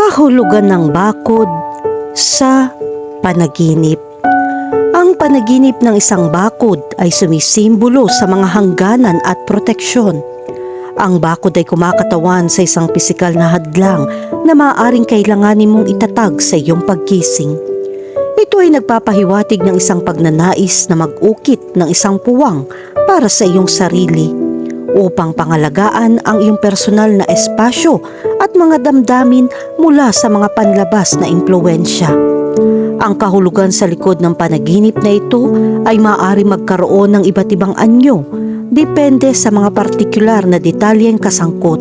Kahulugan ng bakod sa panaginip. Ang panaginip ng isang bakod ay sumisimbolo sa mga hangganan at proteksyon. Ang bakod ay kumakatawan sa isang pisikal na hadlang na maaaring kailanganin mong itatag sa iyong pagkising. Ito ay nagpapahiwatig ng isang pagnanais na mag-ukit ng isang puwang para sa iyong sarili upang pangalagaan ang iyong personal na espasyo at mga damdamin mula sa mga panlabas na impluensya. Ang kahulugan sa likod ng panaginip na ito ay maaari magkaroon ng iba't ibang anyo, depende sa mga partikular na detalyeng kasangkot.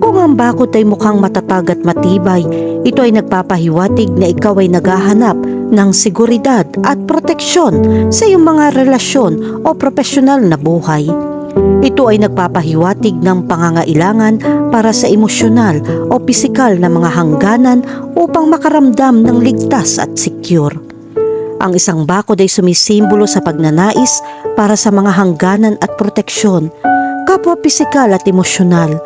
Kung ang bakod ay mukhang matatag at matibay, ito ay nagpapahiwatig na ikaw ay naghahanap ng seguridad at proteksyon sa iyong mga relasyon o profesional na buhay. Ito ay nagpapahiwatig ng pangangailangan para sa emosyonal o pisikal na mga hangganan upang makaramdam ng ligtas at secure. Ang isang bakod ay sumisimbolo sa pagnanais para sa mga hangganan at proteksyon, kapwa pisikal at emosyonal.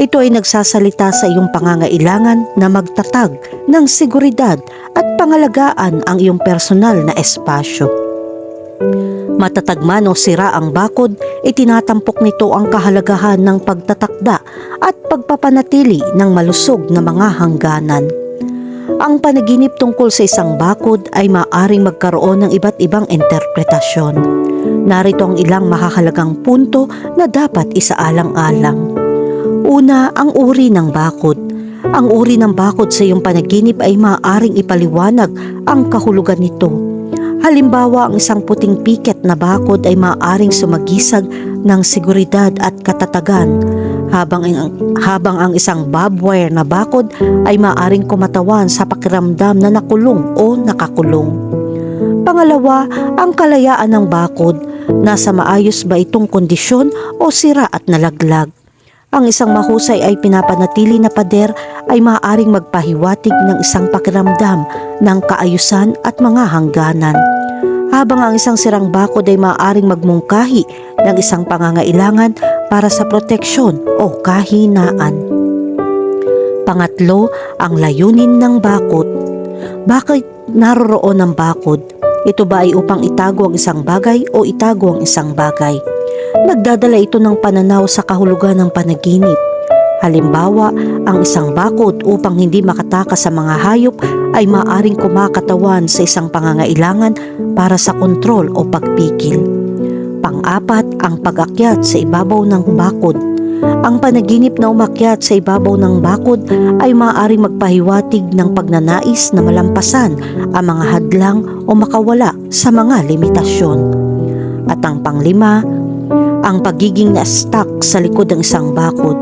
Ito ay nagsasalita sa iyong pangangailangan na magtatag ng seguridad at pangalagaan ang iyong personal na espasyo. Matatag man o sira ang bakod, itinatampok nito ang kahalagahan ng pagtatakda at pagpapanatili ng malusog na mga hangganan. Ang panaginip tungkol sa isang bakod ay maaring magkaroon ng iba't ibang interpretasyon. Narito ang ilang makakalagang punto na dapat isaalang-alang. Una, ang uri ng bakod. Ang uri ng bakod sa iyong panaginip ay maaaring ipaliwanag ang kahulugan nito. Halimbawa, ang isang puting piket na bakod ay maaaring sumagisag ng seguridad at katatagan, habang ang, habang ang isang barbed wire na bakod ay maaaring kumatawan sa pakiramdam na nakulong o nakakulong. Pangalawa, ang kalayaan ng bakod. Nasa maayos ba itong kondisyon o sira at nalaglag? Ang isang mahusay ay pinapanatili na pader ay maaaring magpahiwatig ng isang pakiramdam ng kaayusan at mga hangganan. Habang ang isang sirang bakod ay maaaring magmungkahi ng isang pangangailangan para sa proteksyon o kahinaan. Pangatlo, ang layunin ng bakod. Bakit naroroon ang bakod? Ito ba ay upang itago ang isang bagay o itago ang isang bagay? Nagdadala ito ng pananaw sa kahulugan ng panaginip. Halimbawa, ang isang bakod upang hindi makatakas sa mga hayop ay maaring kumakatawan sa isang pangangailangan para sa kontrol o pagpigil. Pang-apat, ang pag-akyat sa ibabaw ng bakod. Ang panaginip na umakyat sa ibabaw ng bakod ay maaaring magpahiwatig ng pagnanais na malampasan ang mga hadlang o makawala sa mga limitasyon. At ang panglima, ang pagiging na-stuck sa likod ng isang bakod.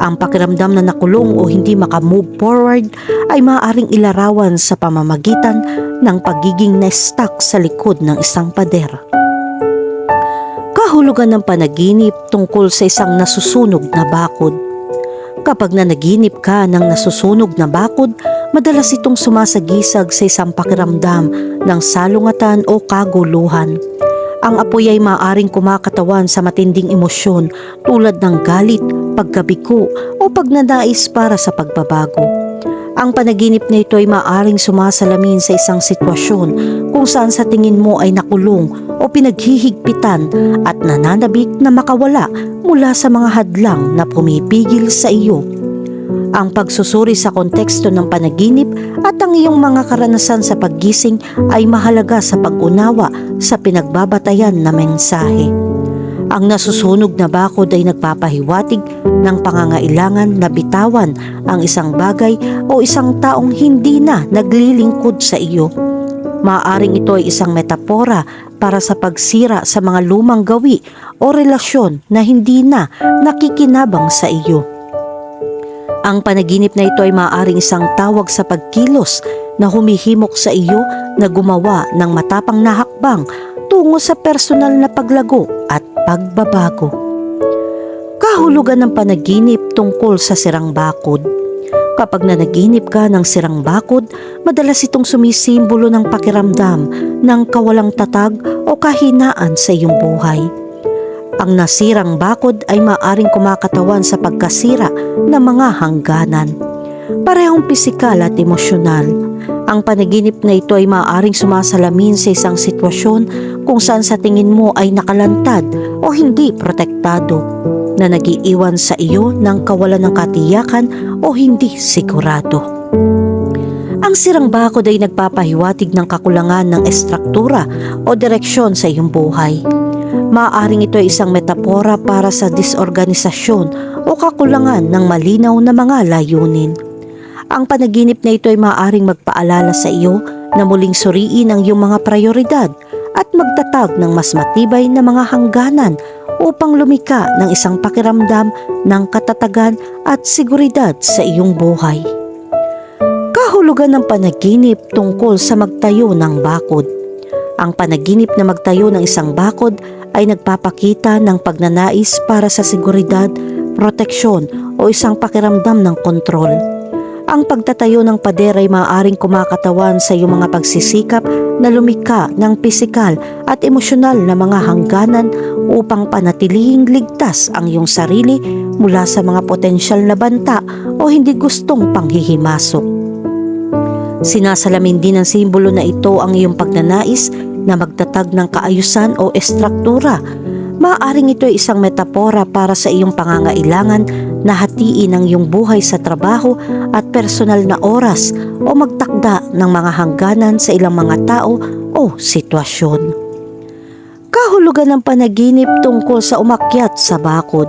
Ang pakiramdam na nakulong o hindi makamove forward ay maaaring ilarawan sa pamamagitan ng pagiging na-stuck sa likod ng isang pader. Kahulugan ng panaginip tungkol sa isang nasusunog na bakod. Kapag nanaginip ka ng nasusunog na bakod, madalas itong sumasagisag sa isang pakiramdam ng salungatan o kaguluhan. Ang apoy ay maaaring kumakatawan sa matinding emosyon tulad ng galit, pagkabiko o pagnanais para sa pagbabago. Ang panaginip na ito ay maaaring sumasalamin sa isang sitwasyon kung saan sa tingin mo ay nakulong o pinaghihigpitan at nananabik na makawala mula sa mga hadlang na pumipigil sa iyo ang pagsusuri sa konteksto ng panaginip at ang iyong mga karanasan sa paggising ay mahalaga sa pag-unawa sa pinagbabatayan na mensahe. Ang nasusunog na bakod ay nagpapahiwatig ng pangangailangan na bitawan ang isang bagay o isang taong hindi na naglilingkod sa iyo. Maaring ito ay isang metapora para sa pagsira sa mga lumang gawi o relasyon na hindi na nakikinabang sa iyo. Ang panaginip na ito ay maaaring isang tawag sa pagkilos na humihimok sa iyo na gumawa ng matapang na hakbang tungo sa personal na paglago at pagbabago. Kahulugan ng panaginip tungkol sa sirang bakod. Kapag nanaginip ka ng sirang bakod, madalas itong sumisimbolo ng pakiramdam ng kawalang tatag o kahinaan sa iyong buhay. Ang nasirang bakod ay maaring kumakatawan sa pagkasira ng mga hangganan. parehong pisikal at emosyonal. Ang panaginip na ito ay maaaring sumasalamin sa isang sitwasyon kung saan sa tingin mo ay nakalantad o hindi protektado na nagiiwan sa iyo ng kawalan ng katiyakan o hindi sigurado. Ang sirang bakod ay nagpapahiwatig ng kakulangan ng estruktura o direksyon sa iyong buhay. Maaaring ito ay isang metapora para sa disorganisasyon o kakulangan ng malinaw na mga layunin. Ang panaginip na ito ay maaaring magpaalala sa iyo na muling suriin ang iyong mga prioridad at magtatag ng mas matibay na mga hangganan upang lumika ng isang pakiramdam ng katatagan at seguridad sa iyong buhay. Kahulugan ng panaginip tungkol sa magtayo ng bakod. Ang panaginip na magtayo ng isang bakod ay nagpapakita ng pagnanais para sa seguridad, proteksyon o isang pakiramdam ng kontrol. Ang pagtatayo ng pader ay maaaring kumakatawan sa iyong mga pagsisikap na lumika ng pisikal at emosyonal na mga hangganan upang panatilihing ligtas ang iyong sarili mula sa mga potensyal na banta o hindi gustong panghihimasok. Sinasalamin din ng simbolo na ito ang iyong pagnanais na magtatag ng kaayusan o estruktura. Maaaring ito ay isang metapora para sa iyong pangangailangan na hatiin ang iyong buhay sa trabaho at personal na oras o magtakda ng mga hangganan sa ilang mga tao o sitwasyon. Kahulugan ng panaginip tungkol sa umakyat sa bakod.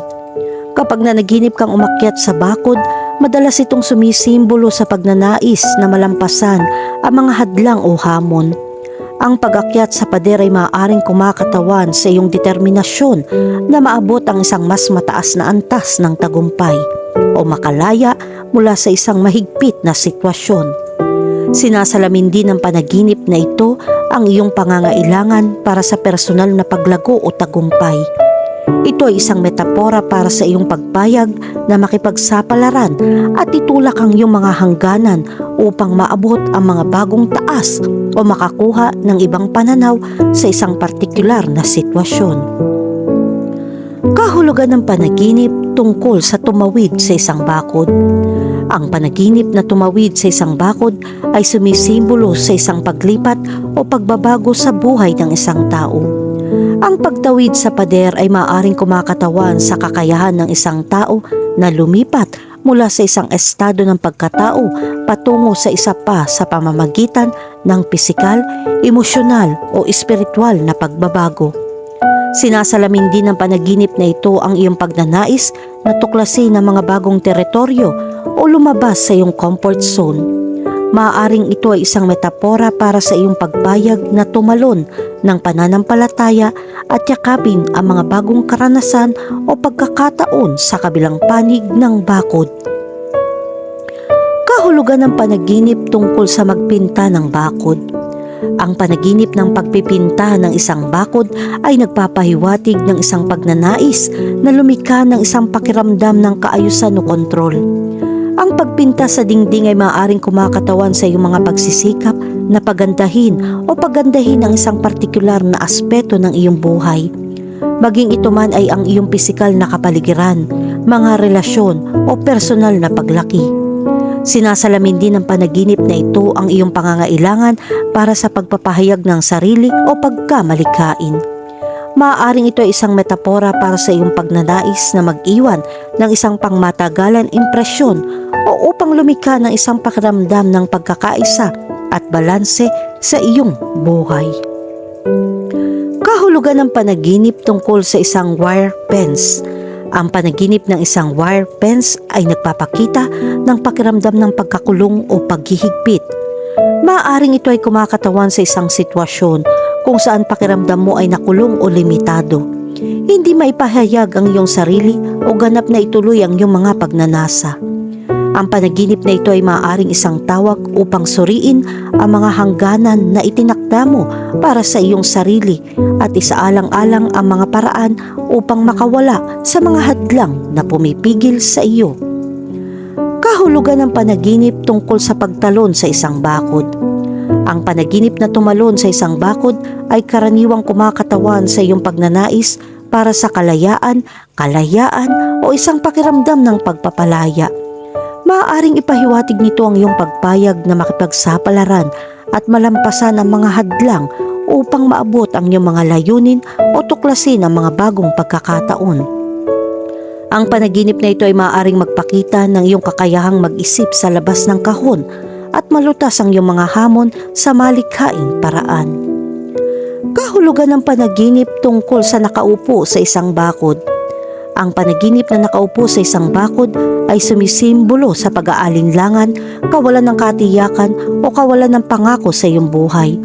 Kapag nanaginip kang umakyat sa bakod, madalas itong sumisimbolo sa pagnanais na malampasan ang mga hadlang o hamon. Ang pag-akyat sa pader ay maaaring kumakatawan sa iyong determinasyon na maabot ang isang mas mataas na antas ng tagumpay o makalaya mula sa isang mahigpit na sitwasyon. Sinasalamin din ng panaginip na ito ang iyong pangangailangan para sa personal na paglago o tagumpay. Ito ay isang metapora para sa iyong pagpayag na makipagsapalaran at itulak ang iyong mga hangganan upang maabot ang mga bagong taas o makakuha ng ibang pananaw sa isang partikular na sitwasyon. Kahulugan ng panaginip tungkol sa tumawid sa isang bakod. Ang panaginip na tumawid sa isang bakod ay sumisimbolo sa isang paglipat o pagbabago sa buhay ng isang tao. Ang pagtawid sa pader ay maaaring kumakatawan sa kakayahan ng isang tao na lumipat mula sa isang estado ng pagkatao patungo sa isa pa sa pamamagitan ng pisikal, emosyonal o espiritual na pagbabago. Sinasalamin din ng panaginip na ito ang iyong pagnanais na tuklasin ng mga bagong teritoryo o lumabas sa iyong comfort zone. Maaaring ito ay isang metapora para sa iyong pagbayag na tumalon ng pananampalataya at yakapin ang mga bagong karanasan o pagkakataon sa kabilang panig ng bakod. Kahulugan ng panaginip tungkol sa magpinta ng bakod. Ang panaginip ng pagpipinta ng isang bakod ay nagpapahiwatig ng isang pagnanais na lumika ng isang pakiramdam ng kaayusan o kontrol. Ang pagpinta sa dingding ay maaaring kumakatawan sa iyong mga pagsisikap na pagandahin o pagandahin ang isang partikular na aspeto ng iyong buhay. Maging ito man ay ang iyong pisikal na kapaligiran, mga relasyon o personal na paglaki. Sinasalamin din ng panaginip na ito ang iyong pangangailangan para sa pagpapahayag ng sarili o pagkamalikain. Maaaring ito ay isang metapora para sa iyong pagnanais na mag-iwan ng isang pangmatagalan impresyon o upang lumika ng isang pakiramdam ng pagkakaisa at balanse sa iyong buhay. Kahulugan ng panaginip tungkol sa isang wire fence. Ang panaginip ng isang wire fence ay nagpapakita ng pakiramdam ng pagkakulong o paghihigpit. Maaaring ito ay kumakatawan sa isang sitwasyon kung saan pakiramdam mo ay nakulong o limitado. Hindi maipahayag ang iyong sarili o ganap na ituloy ang iyong mga pagnanasa. Ang panaginip na ito ay maaaring isang tawag upang suriin ang mga hangganan na itinakda mo para sa iyong sarili at isaalang-alang ang mga paraan upang makawala sa mga hadlang na pumipigil sa iyo. Kahulugan ng panaginip tungkol sa pagtalon sa isang bakod. Ang panaginip na tumalon sa isang bakod ay karaniwang kumakatawan sa iyong pagnanais para sa kalayaan, kalayaan o isang pakiramdam ng pagpapalaya Maaaring ipahiwatig nito ang iyong pagpayag na makipagsapalaran at malampasan ang mga hadlang upang maabot ang iyong mga layunin o tuklasin ang mga bagong pagkakataon. Ang panaginip na ito ay maaaring magpakita ng iyong kakayahang mag-isip sa labas ng kahon at malutas ang iyong mga hamon sa malikhaing paraan. Kahulugan ng panaginip tungkol sa nakaupo sa isang bakod. Ang panaginip na nakaupo sa isang bakod ay sumisimbolo sa pag-aalinlangan, kawalan ng katiyakan o kawalan ng pangako sa iyong buhay.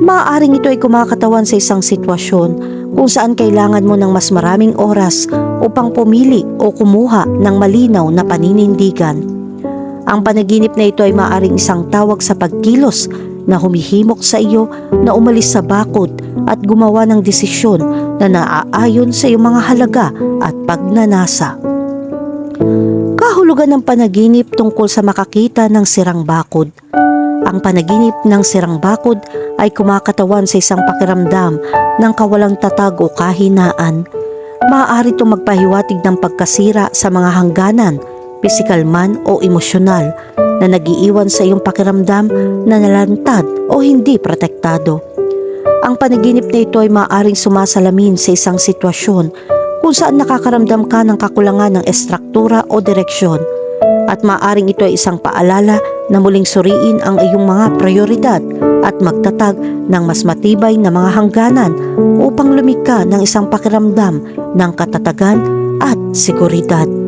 Maaaring ito ay kumakatawan sa isang sitwasyon kung saan kailangan mo ng mas maraming oras upang pumili o kumuha ng malinaw na paninindigan. Ang panaginip na ito ay maaaring isang tawag sa pagkilos na humihimok sa iyo na umalis sa bakod at gumawa ng desisyon na naaayon sa iyong mga halaga at pagnanasa. Kahulugan ng panaginip tungkol sa makakita ng sirang bakod. Ang panaginip ng sirang bakod ay kumakatawan sa isang pakiramdam ng kawalang tatag o kahinaan. Maaari itong magpahiwatig ng pagkasira sa mga hangganan, pisikal man o emosyonal, na nagiiwan sa iyong pakiramdam na nalantad o hindi protektado. Ang panaginip na ito ay maaaring sumasalamin sa isang sitwasyon kung saan nakakaramdam ka ng kakulangan ng estruktura o direksyon at maaaring ito ay isang paalala na muling suriin ang iyong mga prioridad at magtatag ng mas matibay na mga hangganan upang lumika ng isang pakiramdam ng katatagan at seguridad.